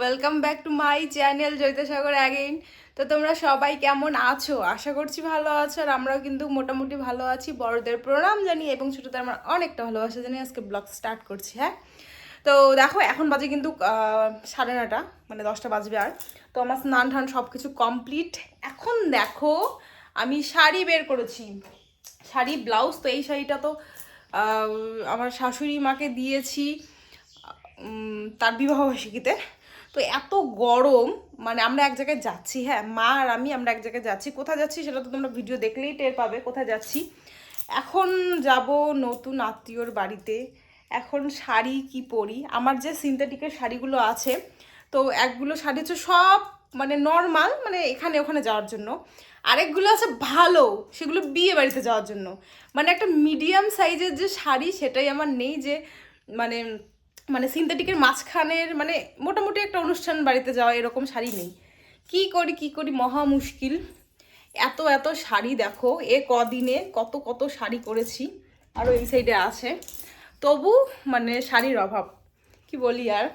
Welcome back to my channel Jaitsagar again তো তোমরা সবাই কেমন আছো? আশা করছি ভালো আছো, আর আমরাও কিন্তু মোটামুটি ভালো আছি। বড়দের প্রণাম জানি এবং ছোটোদের আমরা অনেকটা ভালোবাসা জানি আজকে ব্লগ স্টার্ট করছি হ্যাঁ? তো দেখো, এখন বাজে কিন্তু সাড়ে নটা মানে দশটা বাজবে আর। তো আমার স্নান টান সব কিছু কমপ্লিট এখন দেখো, আমি শাড়ি বের করেছি। শাড়ি ব্লাউজ তো এই শাড়িটা তো আমার শাশুড়ি মাকে দিয়েছি। তার বিবাহবার্ষিকীতে তো এত গরম মানে আমরা এক জায়গায় যাচ্ছি হ্যাঁ মা আর আমি আমরা এক জায়গায় যাচ্ছি। কোথায় যাচ্ছি সেটা তো তোমরা ভিডিও দেখলেই টের পাবে কোথায় যাচ্ছি। এখন যাব নতুন আত্মীয়র বাড়িতে। এখন শাড়ি কি পরি? আমার যে সিনথেটিকের শাড়িগুলো আছে, তো একগুলো শাড়ি হচ্ছে সব মানে নর্মাল মানে এখানে ওখানে যাওয়ার জন্য। আরেকগুলো আছে ভালো, সেগুলো বিয়ে বাড়িতে যাওয়ার জন্য। মানে একটা মিডিয়াম সাইজের যে শাড়ি সেটাই আমার নেই যে মানে মানে সিনথেটিকের মাঝখানের মানে মোটামুটি একটা অনুষ্ঠান বাড়িতে যাওয়া এরকম শাড়ি নেই। কি করি কি করি? মহা মুশকিল। এত এত শাড়ি দেখো, এ কদিনে কত কত শাড়ি করেছি আরও এই সাইডে আছে। তবু মানে শাড়ির অভাব, কি বলি আর?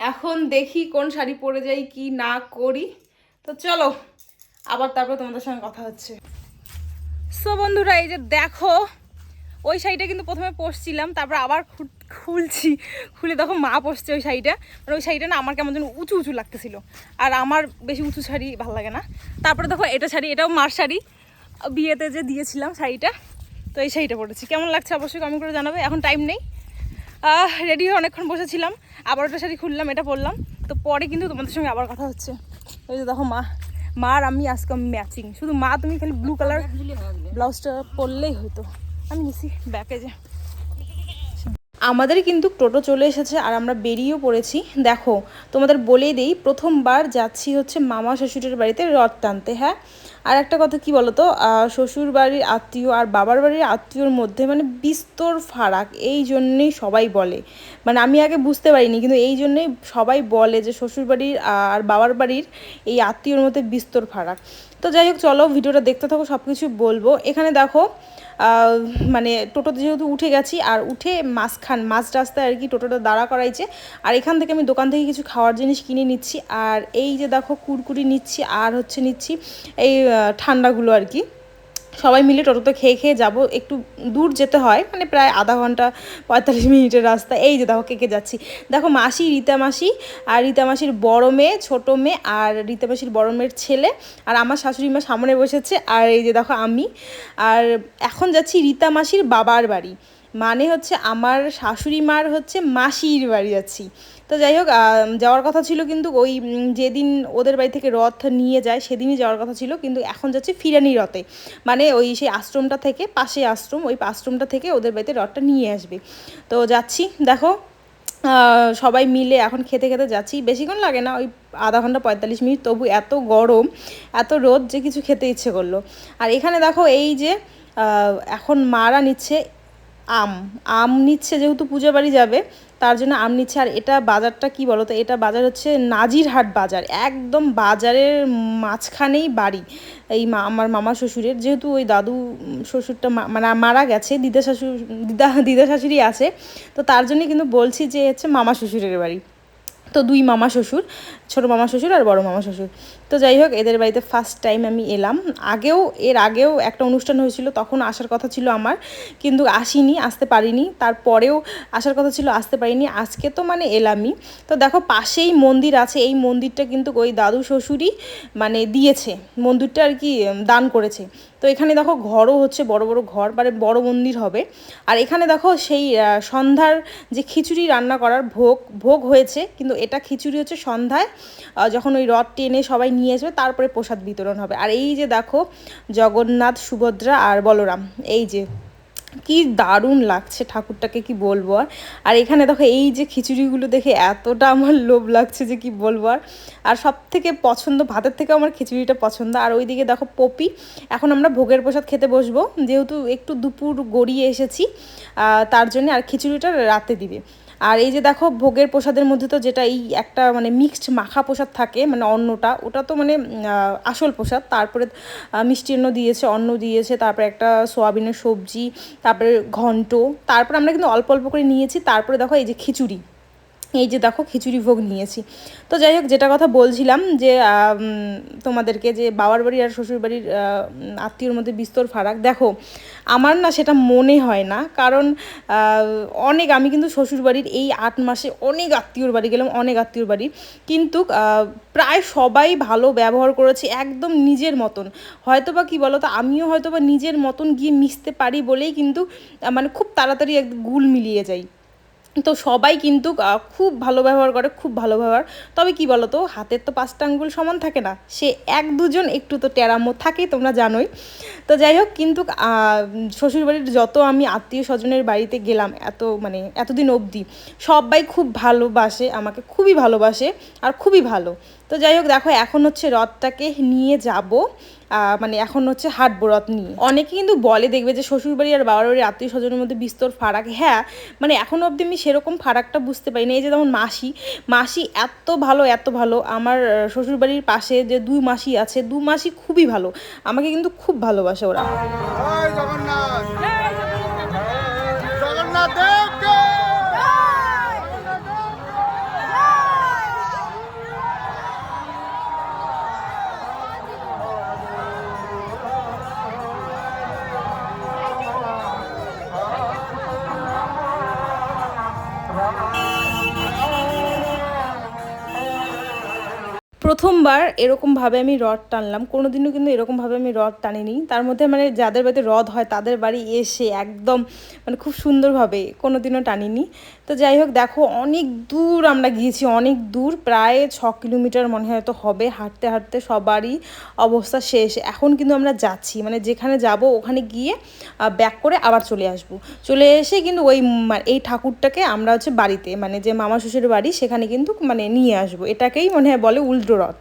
এখন দেখি কোন শাড়ি পরে যাই, কি না করি। তো চলো, আবার তারপর তোমাদের সঙ্গে কথা হচ্ছে। সো বন্ধুরা, এই যে দেখো, ওই শাড়িটা কিন্তু প্রথমে পরছিলাম, তারপর আবার খুলছি খুলে দেখো মা পরছে ওই শাড়িটা। মানে ওই শাড়িটা না আমার কেমন যেন উঁচু উঁচু লাগতেছিল। আর আমার বেশি উঁচু শাড়ি ভালো লাগে না। তারপরে দেখো এটা শাড়ি এটাও মার শাড়ি। বিয়েতে যে দিয়েছিলাম শাড়িটা তো এই শাড়িটা পরেছি। কেমন লাগছে অবশ্যই কমেন্ট করে জানাবে এখন টাইম নেই। রেডি হয়ে অনেকক্ষণ বসেছিলাম আবার ওটা শাড়ি খুললাম এটা পরলাম। তো পরে কিন্তু তোমাদের সঙ্গে আবার কথা হচ্ছে। ওই যে দেখো মা মার আমি আজকে ম্যাচিং শুধু মা তুমি খালি ব্লু কালার ব্লাউজটা পরলেই হতো আমি গেছি ব্যাকে যে। আমাদের কিন্তু টোটো চলে এসেছে আর আমরা বেরিয়েও পড়েছি। দেখো, তোমাদের বলেই দেই, প্রথমবার যাচ্ছি হচ্ছে মামা শ্বশুরের বাড়িতে রথ টানতে হ্যাঁ? আর একটা কথা কি বলতো শ্বশুর বাড়ির আত্মীয় আর বাবার বাড়ির আত্মীয়র মধ্যে মানে বিস্তর ফারাক, এই জন্যেই সবাই বলে। মানে আমি আগে বুঝতে পারিনি, কিন্তু এই জন্যেই সবাই বলে যে শ্বশুর বাড়ির আর বাবার বাড়ির এই আত্মীয়র মধ্যে বিস্তর ফারাক। তো যাই হোক, চলো ভিডিওটা দেখতে থাকো সব কিছু বলব। এখানে দেখো মানে টোটোতে যেহেতু উঠে গেছি, আর উঠে মাঝখান, মাঝ রাস্তায় আর কি টোটোটা দাঁড়া করাইছে। আর এখান থেকে আমি দোকান থেকে কিছু খাওয়ার জিনিস কিনে নিচ্ছি। আর এই যে দেখো কুরকুরি নিচ্ছি, আর হচ্ছে নিচ্ছি এই ঠান্ডাগুলো আর কি। সবাই মিলে টোটোতে খেয়ে খেয়ে যাব, একটু দূর যেতে হয় মানে প্রায় আধা ঘণ্টা পঁয়তাল্লিশ মিনিটের রাস্তা, এই যে দেখো কে কে যাচ্ছি। দেখো মাসি, রীতা মাসি আর রীতা মাসির বড় মেয়ে, ছোটো মেয়ে আর রীতা মাসির বড় মেয়ের ছেলে আর আমার শাশুড়ি মা সামনে বসেছে আর এই যে দেখো আমি। আর এখন যাচ্ছি রীতা মাসির বাবার বাড়ি মানে হচ্ছে আমার শাশুড়ি মার হচ্ছে মাসির বাড়ি যাচ্ছি। তো যাই হোক যাওয়ার কথা ছিল কিন্তু ওই যেদিন ওদের বাড়ি থেকে রথ নিয়ে যায় সেদিনই যাওয়ার কথা ছিল, কিন্তু এখন যাচ্ছে ফিরানি রথে। মানে ওই সেই আশ্রমটা থেকে, পাশে আশ্রম, ওই আশ্রমটা থেকে ওদের বাড়িতে রথটা নিয়ে আসবে। তো যাচ্ছি, দেখো সবাই মিলে এখন খেতে খেতে যাচ্ছি। বেশিক্ষণ লাগে না, ওই আধা ঘণ্টা পঁয়তাল্লিশ মিনিট, তবু এত গরম, এত রোদ যে কিছু খেতে ইচ্ছে করল। আর এখানে দেখো এই যে এখন মারা নিচ্ছে আম আম নিচ্ছে যেহেতু পুজো বাড়ি যাবে, তার জন্য আম নিচ্ছে। আর এটা বাজারটা কি বলো তো এটা বাজার হচ্ছে নাজিরহাট বাজার, একদম বাজারের মাঝখানেই বাড়ি। এই মা, আমার মামা শ্বশুরের, যেহেতু ওই দাদু শ্বশুরটা মানে মারা গেছে, দিদা শাশুর দিদা দিদা শাশুড়ি আছে, তো তার জন্যই কিন্তু বলছি যে, হচ্ছে মামা শ্বশুরের বাড়ি। তো দুই মামা শ্বশুর, ছোটো মামা শ্বশুর আর বড় মামা শ্বশুর। তো যাই হোক, এদের বাড়িতে ফার্স্ট টাইম আমি এলাম। আগেও, এর আগেও একটা অনুষ্ঠান হয়েছিল, তখন আসার কথা ছিল আমার, কিন্তু আসিনি, আসতে পারিনি। তারপরেও আসার কথা ছিল, আসতে পারিনি। আজকে তো মানে এলামই। তো দেখো, পাশেই মন্দির আছে, এই মন্দিরটা কিন্তু ওই দাদু শ্বশুরই মানে দিয়েছে। মন্দিরটা আর কি দান করেছে। তো এখানে দেখো, ঘরও হচ্ছে বড় বড় ঘর মানে বড় মন্দির হবে। আর এখানে দেখো, সেই সন্ধ্যার যে খিচুড়ি রান্না করার ভোগ ভোগ হয়েছে, কিন্তু এটা খিচুড়ি হচ্ছে সন্ধ্যায় যখন ওই রথ টেনে সবাই নিয়ে আসবে, তারপরে প্রসাদ বিতরণ হবে। আর এই যে দেখো, জগন্নাথ, সুভদ্রা আর বলরাম, এই যে কি দারুণ লাগছে ঠাকুরটাকে, কি বলব আর। আর এখানে দেখো, এই যে খিচুড়িগুলো দেখে এতটা আমার লোভ লাগছে যে কি বলব আর। আর সব থেকে পছন্দ, ভাতের থেকে আমার খিচুড়িটা পছন্দ। আর ওইদিকে দেখো, পপি, এখন আমরা ভোগের প্রসাদ খেতে বসবো, যেহেতু একটু দুপুর গড়িয়ে এসেছি তার জন্য আর খিচুড়িটা রাতে দিবে। আর এই যে দেখো, ভোগের প্রসাদের মধ্যে তো যেটা এই একটা মানে মিক্সড মাখা প্রসাদ থাকে মানে অন্নটা, ওটা তো মানে আসল প্রসাদ। তারপরে মিষ্টি মিষ্টিন্ন দিয়েছে, অন্ন দিয়েছে, তারপরে একটা সোয়াবিনের সবজি, তারপরে ঘন্ট, তারপরে আমরা কিন্তু অল্প অল্প করে নিয়েছি, তারপরে দেখো এই যে খিচুড়ি। এই যে দেখো খিচুড়ি ভোগ নিয়েছি। তো যাই হোক, যেটা কথা বলছিলাম যে তোমাদেরকে যে বাবার বাড়ি আর শ্বশুর বাড়ির আত্মীয়র মধ্যে বিস্তর ফারাক, দেখো, আমার না সেটা মনে হয় না। কারণ অনেক, আমি কিন্তু শ্বশুর বাড়ির এই আট মাসে অনেক আত্মীয়র বাড়ি গেলাম, অনেক আত্মীয়র বাড়ি। কিন্তু প্রায় সবাই ভালো ব্যবহার করেছে একদম নিজের মতন। হয়তো বা কী বলো তো আমিও হয়তো বা নিজের মতন গিয়ে মিশতে পারি বলেই কিন্তু মানে খুব তাড়াতাড়ি এক গুল মিলিয়ে যাই। তো সবাই কিন্তু খুব ভালো ব্যবহার করে, খুব ভালো ব্যবহার। তবে কি বলো তো হাতের তো পাঁচটা আঙ্গুল সমান থাকে না, সে এক দুজন একটু তো ট্যারামো থাকেই তোমরা জানোই। তো যাই হোক, কিন্তু শ্বশুরবাড়ির যত আমি আত্মীয় স্বজনের বাড়িতে গেলাম, এত মানে এতদিন অবধি, সবাই খুব ভালোবাসে, আমাকে খুবই ভালোবাসে, আর খুবই ভালো। তো যাই হোক, দেখো, এখন হচ্ছে রথটাকে নিয়ে যাব। মানে এখন হচ্ছে হাট রথ নিয়ে। অনেকে কিন্তু বলে, দেখবে যে শ্বশুরবাড়ি আর বাবার বাড়ির আত্মীয় স্বজনের মধ্যে বিস্তর ফারাক। হ্যাঁ মানে এখনও অবধি আমি সেরকম ফারাকটা বুঝতে পারি না। এই যে যেমন মাসি মাসি এত ভালো এত ভালো। আমার শ্বশুরবাড়ির পাশে যে দুই মাসি আছে, দু মাসি খুবই ভালো। আমাকে কিন্তু খুব ভালোবাসে ওরা। প্রথমবার এরকমভাবে আমি রড টানলাম। কোনোদিনও কিন্তু এরকমভাবে আমি রড টানিনি। তার মধ্যে মানে যাদের বাড়িতে রথ হয় তাদের বাড়ি এসে একদম মানে খুব সুন্দরভাবে কোনোদিনও টানিনি। তো যাই হোক, দেখো অনেক দূর আমরা গিয়েছি, অনেক দূর। প্রায় ছ কিলোমিটার মনে হয় তো হবে। হাঁটতে হাঁটতে সবারই অবস্থা শেষ। এখন কিন্তু আমরা যাচ্ছি। মানে যেখানে যাব ওখানে গিয়ে ব্যাক করে আবার চলে আসব। চলে এসে কিন্তু ওই মা- এই ঠাকুরটাকে আমরা হচ্ছে বাড়িতে মানে যে মামা শ্বশুরের বাড়ি, সেখানে কিন্তু মানে নিয়ে আসব। এটাকেই মনে হয় বলে উল্টো রথ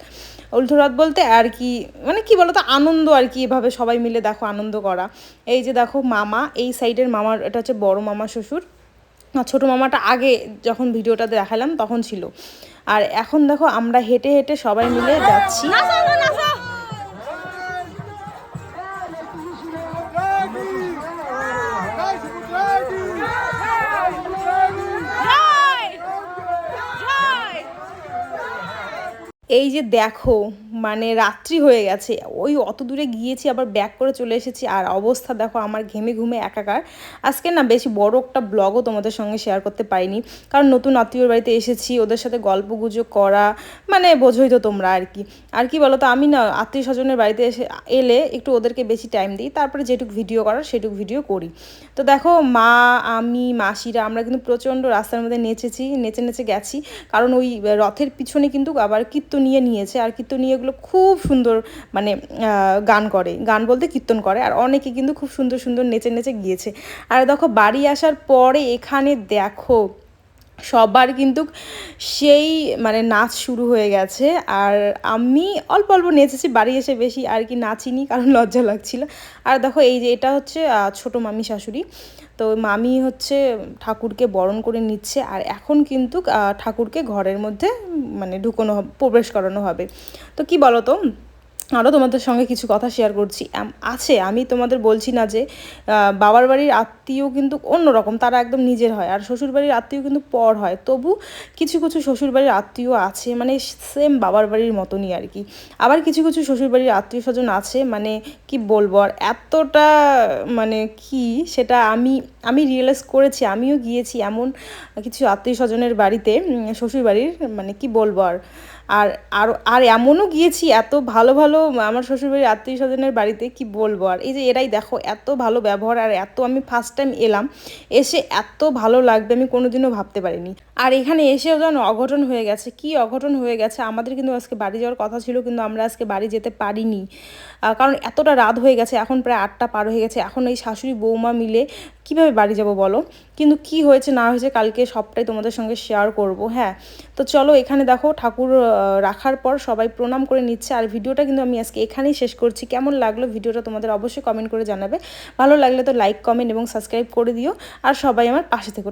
উল্টো রথ বলতে আর কি মানে কি বলতো, আনন্দ আর কি, এভাবে সবাই মিলে দেখো আনন্দ করা। এই যে দেখো মামা, এই সাইডের মামার, এটা হচ্ছে বড় মামা শ্বশুর। ছোটো মামাটা আগে যখন ভিডিওটাতে দেখালাম তখন ছিল। আর এখন দেখো আমরা হেঁটে হেঁটে সবাই মিলে যাচ্ছি। এই যে দেখো মানে রাত্রি হয়ে গেছে। ওই অত দূরে গিয়েছি, আবার ব্যাক করে চলে এসেছি। আর অবস্থা দেখো, আমার ঘেমে ঘুমে একাকার। আজকে না বেশি বড় একটা ব্লগও তোমাদের সঙ্গে শেয়ার করতে পারিনি। কারণ নতুন আত্মীয়র বাড়িতে এসেছি, ওদের সাথে গল্প গুজব করা মানে বোঝোই তো তোমরা আর কি। আর কি বলো তো আমি না আত্মীয় স্বজনের বাড়িতে এসে এলে একটু ওদেরকে বেশি টাইম দিই, তারপরে যেটুকু ভিডিও করার সেটুকু ভিডিও করি। তো দেখো, মা, আমি, মাসিরা, আমরা কিন্তু প্রচণ্ড রাস্তার মধ্যে নেচেছি, নেচে নেচে গেছি। কারণ ওই রথের পিছনে কিন্তু আবার কীর্তনিয়ে নিয়েছে আর কীর্তনিয়াগুলো খুব সুন্দর মানে গান করে। গান বলতে কীর্তন করে। আর অনেকে কিন্তু খুব সুন্দর সুন্দর নেচে নেচে গিয়েছে। আর দেখো, বাড়ি আসার পরে এখানে দেখো, সবার কিন্তু সেই মানে নাচ শুরু হয়ে গেছে। আর আমি অল্প অল্প নেচেছি, বাড়ি এসে বেশি আর কি নাচিনি কারণ লজ্জা লাগছিল। আর দেখো, এই যে এটা হচ্ছে ছোট মামি শাশুড়ি। তো মামি হচ্ছে ঠাকুরকে বরণ করে নিচ্ছে আর এখন কিন্তু ঠাকুরকে ঘরের মধ্যে মানে ঢুকোনো প্রবেশ করানো হবে। তো কি বলো তো আরও তোমাদের সঙ্গে কিছু কথা শেয়ার করছি। আছে, আমি তোমাদের বলছি না যে বাবার বাড়ির আত্মীয় কিন্তু অন্যরকম, তারা একদম নিজের হয়। আর শ্বশুর বাড়ির আত্মীয় কিন্তু পর হয়। তবু কিছু কিছু শ্বশুর বাড়ির আত্মীয় আছে মানে সেম বাবার বাড়ির মতনই আর কি। আবার কিছু কিছু শ্বশুর বাড়ির আত্মীয় স্বজন আছে মানে কি বলব আর, এতটা মানে কি সেটা আমি আমি রিয়েলাইজ করেছি, আমিও গিয়েছি এমন কিছু আত্মীয় স্বজনের বাড়িতে শ্বশুর বাড়ির মানে কি বলব আর আর আর আর এমনও গিয়েছি এত ভালো ভালো আমার শ্বশুরবাড়ির আত্মীয় স্বজনের বাড়িতে কি বলব? আর এই যে এরাই দেখো, এত ভালো ব্যবহার আর এত আমি ফার্স্ট টাইম এলাম, এসে এত ভালো লাগবে আমি কোনোদিনও ভাবতে পারিনি। আর এখানে এসেও যেন অঘটন হয়ে গেছে। কি অঘটন হয়ে গেছে? আমাদের কিন্তু আজকে বাড়ি যাওয়ার কথা ছিল, কিন্তু আমরা আজকে বাড়ি যেতে পারিনি। কারণ এতটা রাত হয়ে গেছে, এখন প্রায় আটটা পার হয়ে গেছে। এখন এই শাশুড়ি বৌমা মিলে কীভাবে বাড়ি যাব বলো? কিন্তু কি হয়েছে, না হয়েছে কালকে সবটাই তোমাদের সঙ্গে শেয়ার করব হ্যাঁ? তো চলো এখানে দেখো, ঠাকুর রাখার পর সবাই প্রণাম করে নিচ্ছে। আর ভিডিওটা কিন্তু আমি আজকে এখানেই শেষ করছি। কেমন লাগল ভিডিওটা তোমাদের অবশ্যই কমেন্ট করে জানাবে। ভালো লাগলে তো লাইক কমেন্ট এবং সাবস্ক্রাইব করে দিও। আর সবাই আমার পাশে থেকো।